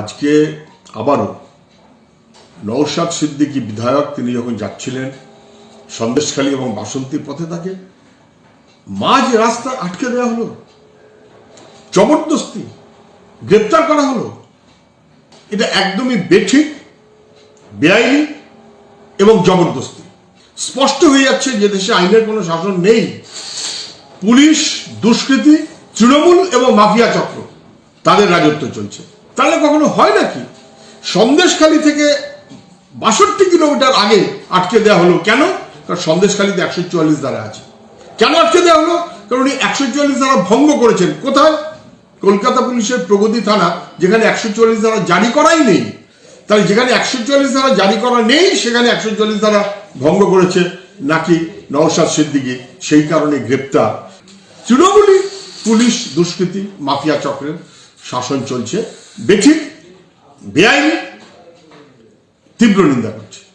আজকে আবারও নৌশাদ সিদ্দিকী বিধায়ক তিনি যখন যাচ্ছিলেন সন্দেশখালী এবং বাসন্তী পথে তাকে, মাঝ রাস্তা আটকে দেওয়া হলো, জবরদস্তি গ্রেপ্তার করা হলো। এটা একদমই বেঠিক, বেআইনি এবং জবরদস্তি। স্পষ্ট হয়ে যাচ্ছে যে দেশে আইনের কোনো শাসন নেই। পুলিশ, দুষ্কৃতি, তৃণমূল এবং মাফিয়া চক্র, তাদের রাজত্ব চলছে। তাহলে কখনো হয় নাকি? সন্দেশখালী থেকে বাষট্টি কিলোমিটার আগে আটকে দেওয়া হলো। কেন? কারণ সন্দেশখালীতে একশো চুয়াল্লিশ ধারা আছে। কেন আটকে দেওয়া হলো? কারণ উনি একশো চুয়াল্লিশ ধারা ভঙ্গ করেছেন। কোথায়? কলকাতা পুলিশের প্রগতি থানা, যেখানে একশো চুয়াল্লিশ ধারা জারি করাই নেই। তাহলে যেখানে একশো চুয়াল্লিশ ধারা জারি করা নেই, সেখানে একশো চুয়াল্লিশ ধারা ভঙ্গ করেছে নাকি নওশাদ সিদ্দিকি? সেই কারণে গ্রেপ্তার। তৃণমূলী পুলিশ দুষ্কৃতি, মাফিয়া চক্রের শাসন চলছে। বেঠিক বেআইনি তীব্র নিন্দা করছে।